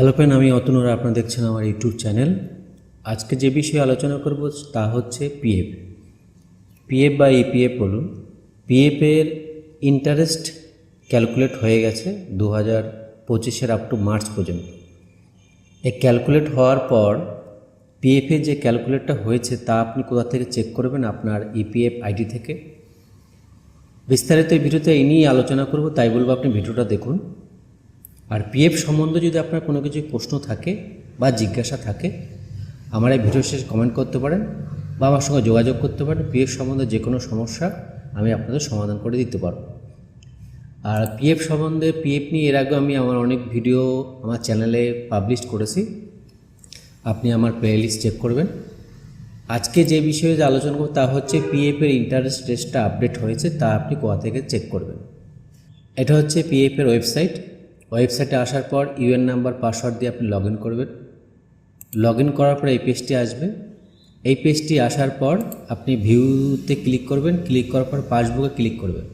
Hello friend, আমি অতনুর আপনারা দেখছেন আমার ইউটিউব চ্যানেল। আজকে যে বিষয়ে আলোচনা করব তা হচ্ছে পিএফ। পিএফ বা ইপিএফ বলুন। পিএফের ইন্টারেস্ট ক্যালকুলেট হয়ে গেছে দু হাজার পঁচিশের আপ টু মার্চ পর্যন্ত। এই ক্যালকুলেট হওয়ার পর পিএফের যে ক্যালকুলেটটা হয়েছে তা আপনি কোথা থেকে চেক করবেন? আপনার ইপিএফ আইডি থেকে। বিস্তারিত ভিডিওতে এই নিয়েই আলোচনা করব, তাই বলব আপনি ভিডিওটা দেখুন। আর পিএফ সম্বন্ধে যদি আপনার কোনো কিছু প্রশ্ন থাকে বা জিজ্ঞাসা থাকে, আমার এই ভিডিও শেষে কমেন্ট করতে পারেন বা আমার সঙ্গে যোগাযোগ করতে পারেন। পিএফ সম্বন্ধে যে কোনো সমস্যা আমি আপনাদের সমাধান করে দিতে পারব। আর পিএফ সম্বন্ধে পিএফ নিয়ে এর আগে আমি আমার অনেক ভিডিও আমার চ্যানেলে পাবলিশ করেছি। আপনি আমার প্লেলিস্ট চেক করবেন। আজকে যে বিষয়ে আলোচনা করব তা হচ্ছে পিএফের ইন্টারেস্ট রেটটা আপডেট হয়েছে, তা আপনি কোথা থেকে চেক করবেন? এটা হচ্ছে পিএফের ওয়েবসাইট ওয়েবসাইটে আসার পর ইউএন নাম্বার, পাসওয়ার্ড দিয়ে আপনি লগ করবেন। লগ করার পর এই পেজটি আসবে। এই পেজটি আসার পর আপনি ভিউতে ক্লিক করবেন। ক্লিক করার পর পাসবুকে ক্লিক করবেন।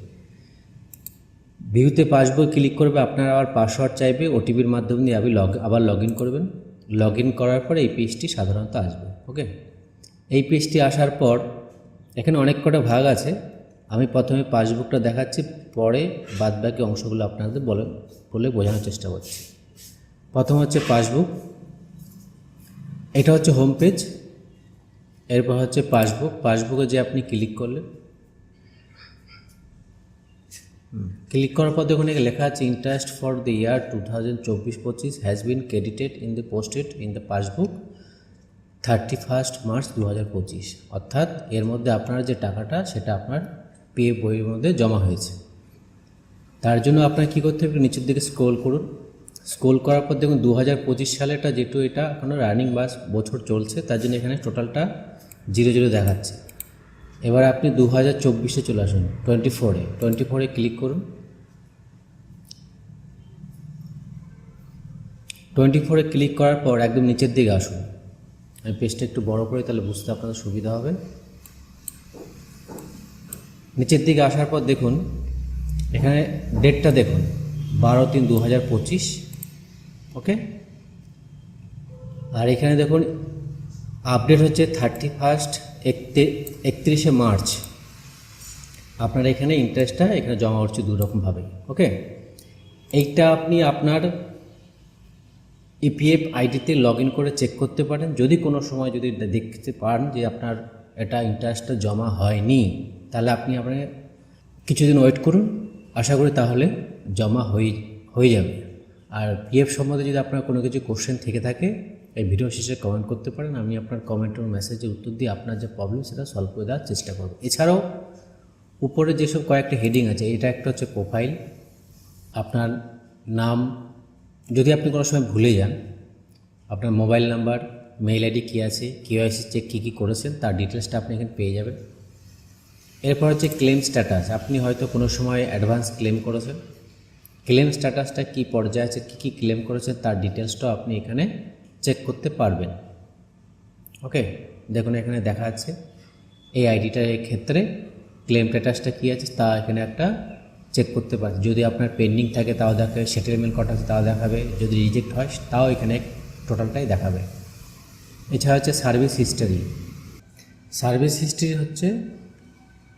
ভিউতে পাসবুক ক্লিক করবে, আপনার আবার পাসওয়ার্ড চাইবে। ওটিপির মাধ্যমে দিয়ে আপনি লগ, আবার লগ করবেন। লগ করার পর এই পেজটি সাধারণত আসবে, ওকে? এই পেজটি আসার পর এখানে অনেক কটা ভাগ আছে। আমি প্রথমে পাসবুকটা দেখাচ্ছি, পরে বাদবাকি অংশগুলো আপনাদের বলে বলে বোঝানোর চেষ্টা করছি। প্রথম হচ্ছে পাসবুক, এটা হচ্ছে হোম পেজ এরপর হচ্ছে পাসবুক, পাসবুকে যে আপনি ক্লিক করলেন। ক্লিক করার পর দেখুন, এখানে লেখা আছে interest for the year two thousand চব্বিশ পঁচিশ has been credited in the posted in the passbook thirty first March দু হাজার পঁচিশ অর্থাৎ এর মধ্যে আপনার যে টাকাটা, সেটা আপনার পে বইয়ের মধ্যে জমা হয়েছে। তার জন্য আপনার কী করতে হবে নিচের দিকে স্ক্রোল করুন। স্ক্রোল করার পর দেখুন দু হাজার পঁচিশ সালেটা যেহেতু এটা এখনও রানিং বাস বছর চলছে, তার জন্য এখানে টোটালটা জিরো জিরো দেখাচ্ছে। এবার আপনি দু হাজার চব্বিশে চলে আসুন টোয়েন্টি ফোরে টোয়েন্টি ফোরে ক্লিক করুন। টোয়েন্টি ফোরে ক্লিক করার পর একদম নিচের দিকে আসুন। আমি পেজটা একটু বড় করে তাহলে বুঝতে আপনাদের সুবিধা হবে। নিচের দিকে আসার পর দেখুন, এখানে ডেটটা দেখুন, বারো তিন দু হাজার পঁচিশ ওকে আর এখানে দেখুন আপডেট হচ্ছে থার্টি ফার্স্ট একত্রিশে মার্চ। আপনার এখানে ইন্টারেস্টটা এখানে জমা হচ্ছে দু রকমভাবে ওকে এইটা আপনি আপনার ইপিএফ আইডিতে লগ ইন করে চেক করতে পারেন। যদি কোনো সময় যদি দেখতে পান যে আপনার এটা ইন্টারেস্টটা জমা হয়নি তাহলে আপনি আপনার কিছুদিন ওয়েট করুন। আশা করি তাহলে জমা হয়ে হয়ে যাবে। আর পিএফ সম্বন্ধে যদি আপনার কোনো কিছু কোশ্চেন থেকে থাকে, এই ভিডিও শেষে কমেন্ট করতে পারেন। আমি আপনার কমেন্ট এবং মেসেজে উত্তর দিয়ে আপনার যে প্রবলেম সেটা সলভ করে দেওয়ার চেষ্টা করব। এছাড়াও, উপরে যেসব কয়েকটা হেডিং আছে, এটা একটা হচ্ছে প্রোফাইল আপনার নাম, যদি আপনি কোনো সময় ভুলে যান, আপনার মোবাইল নাম্বার মেইল আইডি কী আছে কেওয়াইসি চেক কী কী করেছেন, তার ডিটেলসটা আপনি এখানে পেয়ে যাবেন। এরপর হচ্ছে ক্লেম স্ট্যাটাস আপনি হয়তো কোনো সময় অ্যাডভান্স ক্লেম করেছেন। ক্লেম স্ট্যাটাসটা কী পর্যায়ে আছে, কী কী ক্লেম করেছেন, তার ডিটেলসটাও আপনি এখানে চেক করতে পারবেন। ওকে দেখুন, এখানে দেখা যাচ্ছে, এই আইডিটার ক্ষেত্রে ক্লেম স্ট্যাটাসটা কী আছে, তা এখানে একটা চেক করতে পারছি। যদি আপনার পেন্ডিং থাকে, তাও দেখাবে সেটেলমেন্ট কটা আছে, তাও দেখাবে। যদি রিজেক্ট হয়, তাও এখানে টোটালটাই দেখাবে। এছাড়া হচ্ছে সার্ভিস হিস্টোরি সার্ভিস হিস্ট্রি হচ্ছে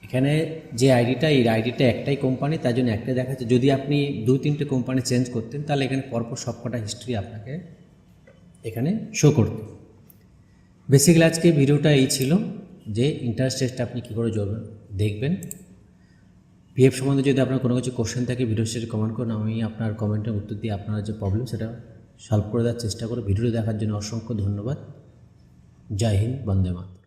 এখানে যে আইডিটা, এই আইডিটা একটাই কোম্পানি তার জন্য একটাই দেখাচ্ছে। যদি আপনি দু, তিনটে কোম্পানি চেঞ্জ করতেন, তাহলে এখানে পরপর সবকটা হিস্ট্রি আপনাকে এখানে শো করত বেসিক্যালি আজকে ভিডিওটা এই ছিল যে ইন্টারেস্ট রেটটা আপনি কী করে দেখবেন। পিএফ সম্বন্ধে যদি আপনার কোনো কিছু কোশ্চেন থাকে ভিডিও শেষে কমেন্ট করুন, আমি আপনার কমেন্টের উত্তর দিয়ে আপনার যে প্রবলেম সেটা সলভ করে দেওয়ার চেষ্টা করে ভিডিওটি দেখার জন্য অসংখ্য ধন্যবাদ। জয় হিন্দ, বন্দে মাতরম।